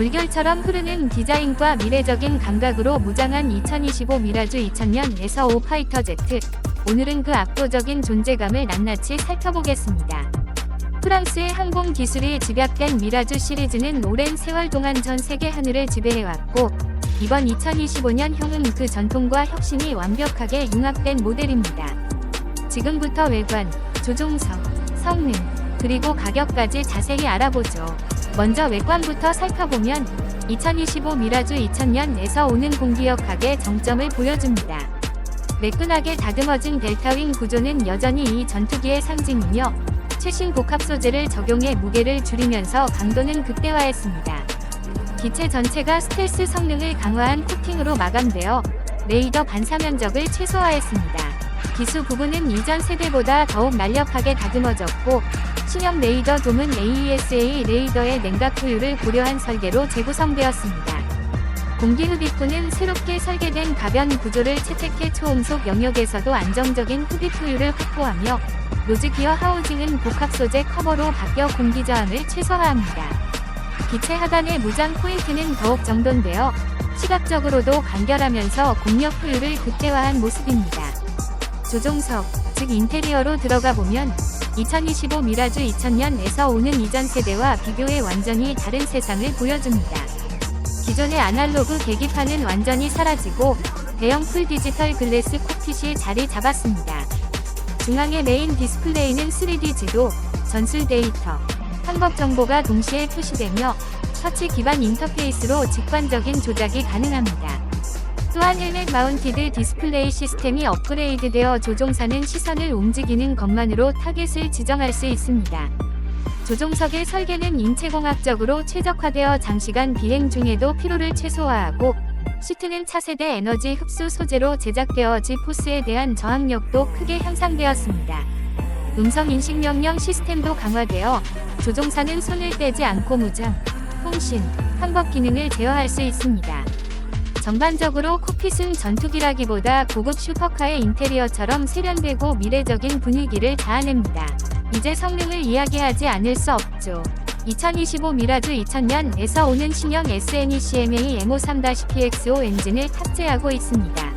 물결처럼 흐르는 디자인과 미래적인 감각으로 무장한 2025 미라주 2000년 S5 파이터 제트. 오늘은 그 압도적인 존재감을 낱낱이 살펴보겠습니다. 프랑스의 항공 기술이 집약된 미라주 시리즈는 오랜 세월 동안 전 세계 하늘을 지배해왔고, 이번 2025년형은 그 전통과 혁신이 완벽하게 융합된 모델입니다. 지금부터 외관, 조종석, 성능, 그리고 가격까지 자세히 알아보죠. 먼저 외관부터 살펴보면 2025 미라주 2000년에서 오는 공기역학의 정점을 보여줍니다. 매끈하게 다듬어진 델타윙 구조는 여전히 이 전투기의 상징이며 최신 복합 소재를 적용해 무게를 줄이면서 강도는 극대화했습니다. 기체 전체가 스텔스 성능을 강화한 코팅으로 마감되어 레이더 반사 면적을 최소화했습니다. 기수 부분은 이전 세대보다 더욱 날렵하게 다듬어졌고 신형 레이더 돔은 AESA 레이더의 냉각 효율을 고려한 설계로 재구성되었습니다. 공기 흡입구는 새롭게 설계된 가변 구조를 채택해 초음속 영역에서도 안정적인 흡입 효율을 확보하며 노즈 기어 하우징은 복합 소재 커버로 바뀌어 공기 저항을 최소화합니다. 기체 하단의 무장 포인트는 더욱 정돈되어 시각적으로도 간결하면서 공력 효율을 극대화한 모습입니다. 조종석, 즉 인테리어로 들어가 보면 2025 미라주 2000년에서 오는 이전 세대와 비교해 완전히 다른 세상을 보여줍니다. 기존의 아날로그 계기판은 완전히 사라지고 대형 풀 디지털 글래스 콕핏이 자리 잡았습니다. 중앙의 메인 디스플레이는 3D 지도, 전술 데이터, 항법 정보가 동시에 표시되며 터치 기반 인터페이스로 직관적인 조작이 가능합니다. 또한 헬멧 마운티드 디스플레이 시스템이 업그레이드되어 조종사는 시선을 움직이는 것만으로 타겟을 지정할 수 있습니다. 조종석의 설계는 인체공학적으로 최적화되어 장시간 비행 중에도 피로를 최소화하고 시트는 차세대 에너지 흡수 소재로 제작되어 G포스에 대한 저항력도 크게 향상되었습니다. 음성 인식 명령 시스템도 강화되어 조종사는 손을 떼지 않고 무장, 통신, 항법 기능을 제어할 수 있습니다. 전반적으로 콕핏은 전투기라기보다 고급 슈퍼카의 인테리어처럼 세련되고 미래적인 분위기를 자아냅니다. 이제 성능을 이야기하지 않을 수 없죠. 2025 미라주 2000년에서 오는 신형 SNECMA M53-PXO 엔진을 탑재하고 있습니다.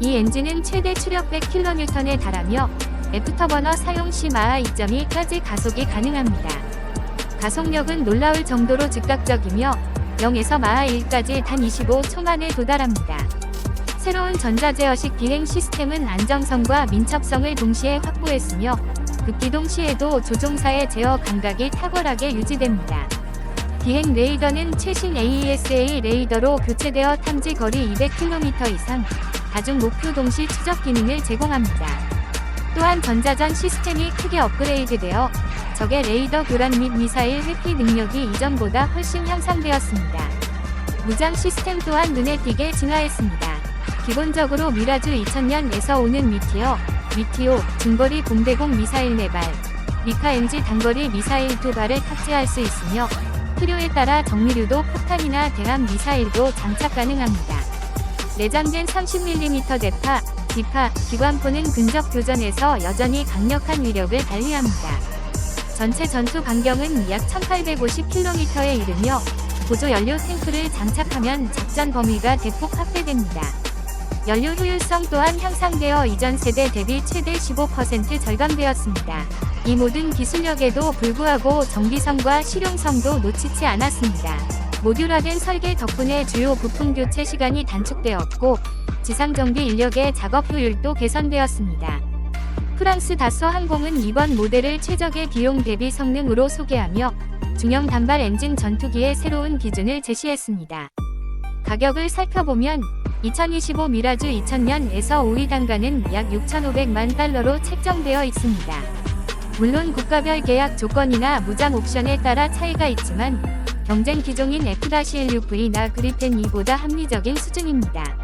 이 엔진은 최대 추력 100kN에 달하며 애프터버너 사용 시 마하 2.2까지 가속이 가능합니다. 가속력은 놀라울 정도로 즉각적이며 0에서 마하 1까지 단 25초 만에 도달합니다. 새로운 전자제어식 비행 시스템은 안정성과 민첩성을 동시에 확보했으며 급기동 시에도 조종사의 제어 감각이 탁월하게 유지됩니다. 비행 레이더는 최신 AESA 레이더로 교체되어 탐지 거리 200km 이상, 다중 목표 동시 추적 기능을 제공합니다. 또한 전자전 시스템이 크게 업그레이드되어 적의 레이더 교란 및 미사일 회피 능력이 이전보다 훨씬 향상되었습니다. 무장 시스템 또한 눈에 띄게 진화했습니다. 기본적으로 미라주 2000년에서 오는 미티어, 미티오, 중거리 공대공 미사일 4발, 미카 NG 단거리 미사일 2발을 탑재할 수 있으며 필요에 따라 정밀유도 폭탄이나 대함 미사일도 장착 가능합니다. 내장된 30mm 대파, 디파, 기관포는 근접 교전에서 여전히 강력한 위력을 발휘합니다. 전체 전투 반경은 약 1850km에 이르며 보조 연료 탱크를 장착하면 작전 범위가 대폭 확대됩니다. 연료 효율성 또한 향상되어 이전 세대 대비 최대 15% 절감되었습니다. 이 모든 기술력에도 불구하고 정비성과 실용성도 놓치지 않았습니다. 모듈화된 설계 덕분에 주요 부품 교체 시간이 단축되었고 지상 정비 인력의 작업 효율도 개선되었습니다. 프랑스 다소 항공은 이번 모델을 최적의 비용 대비 성능으로 소개하며 중형 단발 엔진 전투기의 새로운 기준을 제시했습니다. 가격을 살펴보면 2025 미라주 2000년에서 5위 단가는 약 6,500만 달러로 책정되어 있습니다. 물론 국가별 계약 조건이나 무장 옵션에 따라 차이가 있지만 경쟁 기종인 F-16V나 그리펜 2보다 합리적인 수준입니다.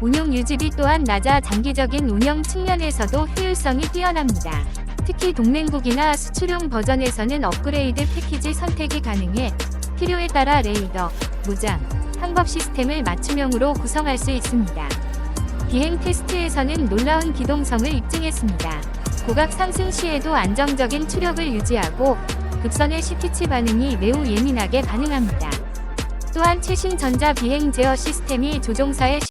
운용 유지비 또한 낮아 장기적인 운영 측면에서도 효율성이 뛰어납니다. 특히 동맹국이나 수출용 버전에서는 업그레이드 패키지 선택이 가능해 필요에 따라 레이더, 무장, 항법 시스템을 맞춤형으로 구성할 수 있습니다. 비행 테스트에서는 놀라운 기동성을 입증했습니다. 고각 상승 시에도 안정적인 추력을 유지하고 급선의 시티치 반응이 매우 예민하게 반응합니다. 또한 최신 전자 비행 제어 시스템이 조종사의